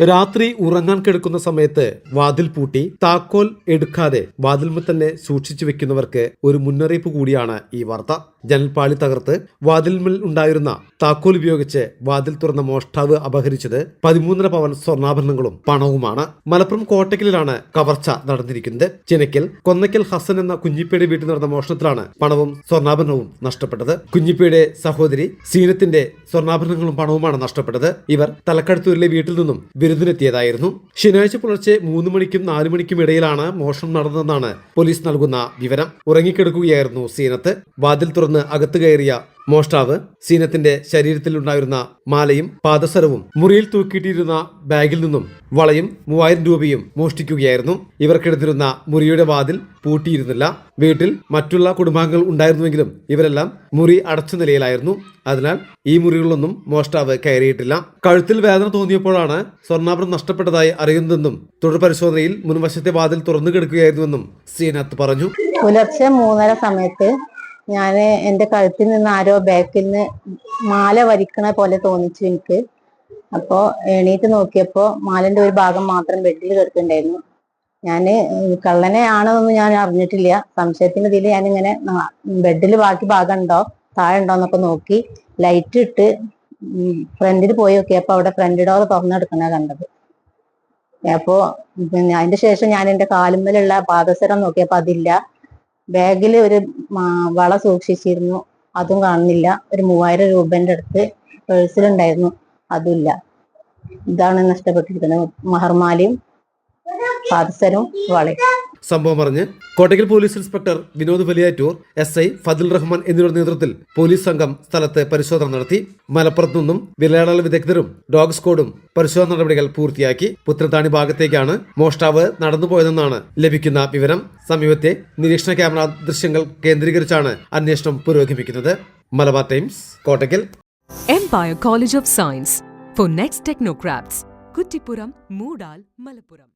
രാത്രി ഉറങ്ങാൻ കിടക്കുന്ന സമയത്ത് വാതിൽ പൂട്ടി താക്കോൽ എടുക്കാതെ വാതിൽമ തന്നെ സൂക്ഷിച്ചു വെക്കുന്നവർക്ക് ഒരു മുന്നറിയിപ്പ് കൂടിയാണ് ഈ വാർത്ത. ജനൽപ്പാളി തകർത്ത് വാതിൽമിൽ ഉണ്ടായിരുന്ന താക്കോൽ ഉപയോഗിച്ച് വാതിൽ തുറന്ന മോഷ്ടാവ് അപഹരിച്ചത് പതിമൂന്നര പവൻ സ്വർണാഭരണങ്ങളും പണവുമാണ്. മലപ്പുറം കോട്ടക്കലിലാണ് കവർച്ച നടന്നിരിക്കുന്നത്. ചിനക്കൽ കൊന്നക്കൽ ഹസൻ എന്ന കുഞ്ഞിപ്പേടി വീട്ടിൽ നടന്ന മോഷണത്തിലാണ് പണവും സ്വർണാഭരണവും നഷ്ടപ്പെട്ടത്. കുഞ്ഞിപ്പേടെ സഹോദരി സീനത്തിന്റെ സ്വർണാഭരണങ്ങളും പണവുമാണ് നഷ്ടപ്പെട്ടത്. ഇവർ തലക്കടുത്തൂരിലെ വീട്ടിൽ നിന്നും വിരുദ്ധനെത്തിയതായിരുന്നു ശനിയാഴ്ച പുലർച്ചെ മൂന്ന് മണിക്കും നാലു മണിക്കും ഇടയിലാണ് മോഷണം നടന്നതെന്നാണ് പോലീസ് നൽകുന്ന വിവരം. ഉറങ്ങിക്കിടക്കുകയായിരുന്നു സീനത്ത്. വാതിൽ തുറന്ന് അകത്ത് കയറിയ മോഷ്ടാവ് സീനത്തിന്റെ ശരീരത്തിൽ ഉണ്ടായിരുന്ന മാലയും പാദസരവും മുറിയിൽ തൂക്കിയിട്ടിരുന്ന ബാഗിൽ നിന്നും വളയും മൂവായിരം രൂപയും മോഷ്ടിക്കുകയായിരുന്നു. ഇവർക്കെടുത്തിരുന്ന മുറിയുടെ വാതിൽ പൂട്ടിയിരുന്നില്ല. വീട്ടിൽ മറ്റുള്ള കുടുംബാംഗങ്ങൾ ഉണ്ടായിരുന്നുവെങ്കിലും ഇവരെല്ലാം മുറി അടച്ച നിലയിലായിരുന്നു. അതിനാൽ ഈ മുറികളിലൊന്നും മോഷ്ടാവ് കയറിയിട്ടില്ല. കഴുത്തിൽ വേദന തോന്നിയപ്പോഴാണ് സ്വർണാഭരണം നഷ്ടപ്പെട്ടതായി അറിയുന്നതെന്നും തുടർ പരിശോധനയിൽ മുൻവശത്തെ വാതിൽ തുറന്നു കിടക്കുകയായിരുന്നുവെന്നും സീനത്ത് പറഞ്ഞു. പുലർച്ചെ മൂന്നര സമയത്ത് ഞാൻ എന്റെ കഴുത്തിൽ നിന്ന് ആരോ ബാക്കിൽ നിന്ന് മാല വരിക്കണ പോലെ തോന്നിച്ചു എനിക്ക്. അപ്പോൾ എണീറ്റ് നോക്കിയപ്പോൾ മാലന്റെ ഒരു ഭാഗം മാത്രം ബെഡിൽ കിടക്കുന്നുണ്ടായിരുന്നു. ഞാൻ കള്ളനെ ആണെന്നൊന്നും ഞാൻ അറിഞ്ഞിട്ടില്ല. സംശയത്തിന്റെ ഇതിൽ ഇങ്ങനെ ബെഡിൽ ബാക്കി ഭാഗം ഉണ്ടോ താഴെ ഉണ്ടോ എന്നൊക്കെ നോക്കി ലൈറ്റ് ഇട്ട് ഫ്രണ്ടിൽ പോയി നോക്കിയപ്പോൾ അവിടെ ഫ്രണ്ട് ഡോർ തുറന്നെടുക്കണ കണ്ടത്. അപ്പോ പിന്നെ അതിന്റെ ശേഷം ഞാൻ എന്റെ കാലുമ്മലുള്ള പാദസരം നോക്കിയപ്പോ അതില്ല. ബാഗിൽ ഒരു വള സൂക്ഷിച്ചിരുന്നു. അതും കാണുന്നില്ല. ഒരു മൂവായിരം രൂപന്റെ അടുത്ത് പേഴ്സിലുണ്ടായിരുന്നു. അതുമില്ല. ഇതാണ് നഷ്ടപ്പെട്ടിരിക്കുന്നത്. മഹർമാലയും പാദസരവും വളയും. സംഭവം പറഞ്ഞ് Kottakkal police inspector Vinod Valiyattoor S I Fathil Rahman എന്നിവരുടെ നേതൃത്വത്തിൽ പോലീസ് സംഘം സ്ഥലത്ത് പരിശോധന നടത്തി. മലപ്പുറത്തു നിന്നും വിരലാടൽ വിദഗ്ധരും ഡോഗ് സ്ക്വാഡും പരിശോധന നടപടികൾ പൂർത്തിയാക്കി. പുത്രത്താണി ഭാഗത്തേക്കാണ് മോഷ്ടാവ് നടന്നുപോയതെന്നാണ് ലഭിക്കുന്ന വിവരം. സമീപത്തെ നിരീക്ഷണ ക്യാമറ ദൃശ്യങ്ങൾ കേന്ദ്രീകരിച്ചാണ് അന്വേഷണം പുരോഗമിക്കുന്നത്. Malabar times Kottakkal. Empire college of science for next technocraft Kuttippuram Moodal Malappuram.